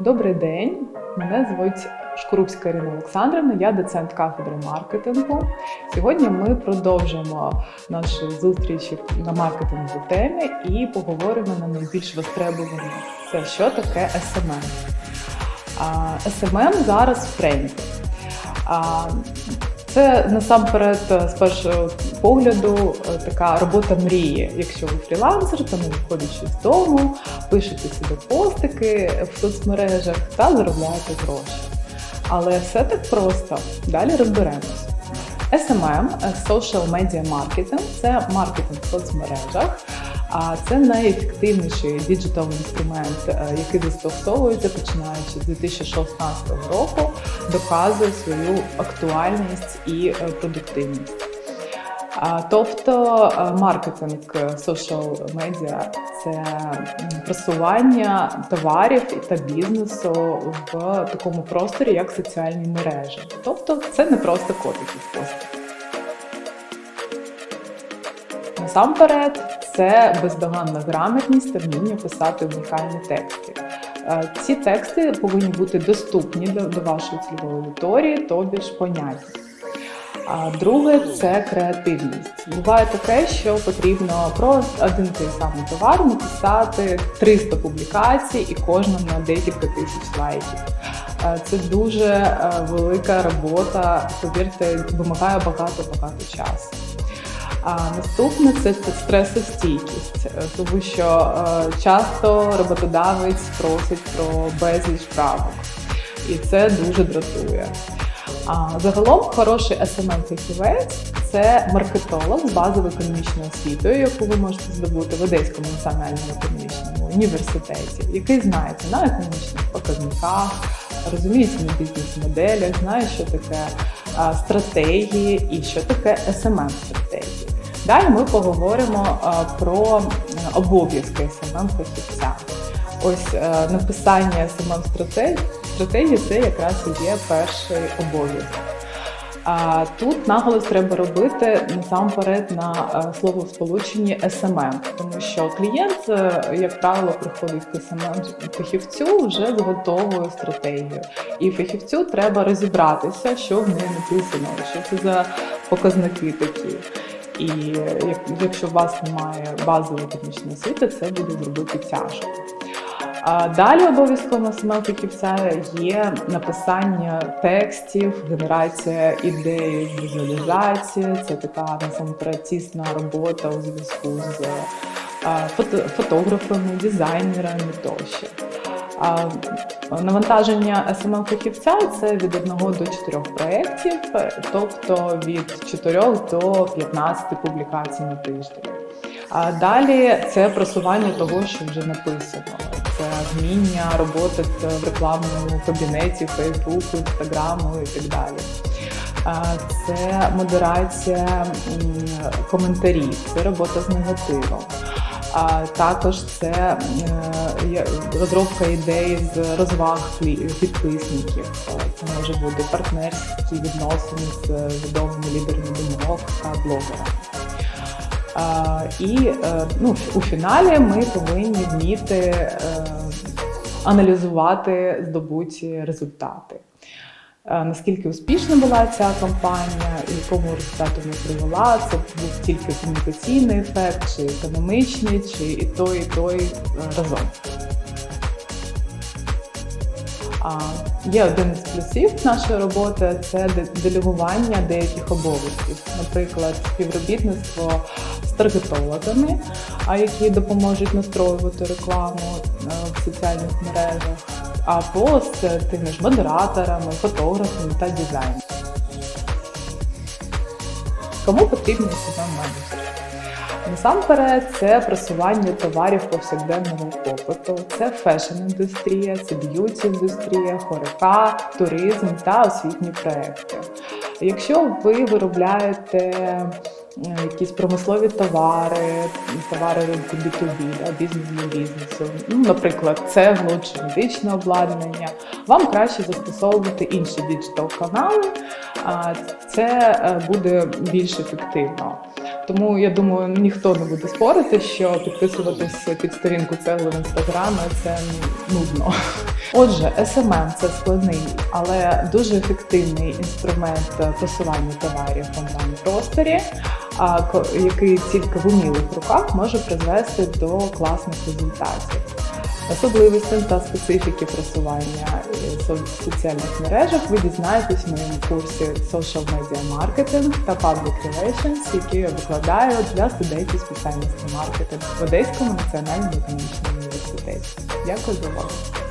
Добрий день, мене звуть Шкурубська Ірина Олександрівна, я доцент кафедри маркетингу. Сьогодні ми продовжимо наші зустрічі на маркетингу темі і поговоримо на найбільш востребувані. Це що таке. СММ SMM зараз в тренді. Це насамперед, з першого погляду, е, така робота мрії. Якщо ви фрілансер, то не виходячи з дому, пишете собі постики в соцмережах та заробляєте гроші. Але все так просто. Далі розберемось. SMM – Social Media Marketing – це маркетинг в соцмережах. А це найефективніший діджитал інструмент, е, який застосовується починаючи з 2016 року, доказує свою актуальність і е, продуктивність. Тобто е, маркетинг social медіа це просування товарів та бізнесу в такому просторі, як соціальні мережі. Тобто це не просто пості. Насамперед, це бездоганна грамотність та вміння писати унікальні тексти. Е, Ці тексти повинні бути доступні до, вашої цільової аудиторії, тобі ж понятні. А друге це креативність. Буває таке, що потрібно про один той самий товар написати 300 публікацій і кожна на декілька тисяч лайків. Е, Це дуже е, велика робота, повірте, вимагає багато-багато часу. А наступне це стресостійкість, е, тому що е, часто роботодавець просить про безліч правок, і це дуже дратує. А загалом хороший smm фахівець це маркетолог з базовою економічною освітою, яку ви можете здобути в Одеському національному економічному університеті, який знається на економічних показниках, розуміється на бізнес-моделях, знає, що таке стратегії і що таке smm. Далі ми поговоримо про е, обов'язки smm фахівця. Ось е, написання smm стратегії це якраз і є перший обов'язок. Тут наголос треба робити насамперед на е, словосполученні SMM, тому що клієнт, е, як правило, приходить к SMM фахівцю вже з готовою стратегією. І фахівцю треба розібратися, що в неї написано, що це за показники такі. І якщо у вас немає базової технічної освіти, це буде зробити тяжко. Далі обов'язково саме фахівця є написання текстів, генерація ідей, візуалізація. Це така насамперед тісна робота у зв'язку з фотографами, дизайнерами тощо. Навантаження smm фахівця це від 1 до 4 проєктів, тобто від 4 до 15 публікацій на тиждень. А далі це просування того, що вже написано. Це вміння роботи в рекламному кабінеті, Фейсбуку, Інстаграму і так далі. Це модерація коментарів, це робота з негативом. А також це е, розробка ідей з розваг підписників. Е, Це може бути партнерські відносини з відомими лідерами думок та блогерами. І е, ну, у фіналі ми повинні вміти е, аналізувати здобуті результати. Е, Наскільки успішна була ця кампанія, і якому результату вона привела, це був тільки комунікаційний ефект, чи економічний, чи і той, і той е, разом. А, Є один з плюсів нашої роботи це де- делегування деяких обов'язків, наприклад, співробітництво з таргетологами, які допоможуть настроювати рекламу е, в соціальних мережах, або з тими ж модераторами, фотографами та дизайнерами. Кому потрібні себе менеджери? Насамперед, це просування товарів повсякденного попиту, це фешн-індустрія, це б'юті-індустрія, хорика, туризм та освітні проекти. Якщо ви виробляєте якісь промислові товари, товари ринку B2B, да, бізнес для бізнесу, ну, наприклад, це чи медичне обладнання, вам краще застосовувати інші діджитал канали, а це е, буде більш ефективно. Тому я думаю, ніхто не буде спорити, що підписуватись під сторінку цегли в інстаграмі це ну, нудно. Отже, SMM – це складний, але дуже ефективний інструмент просування товарів в онлайн-просторі, який тільки в умілих руках може призвести до класних результатів. Особливостям та специфіки просування е, в соціальних мережах ви дізнаєтесь в моєму курсі Social Media Marketing та Public Relations, який я викладаю для студентів спеціальності маркетинг в Одеському національному економічному університеті. Дякую за увагу.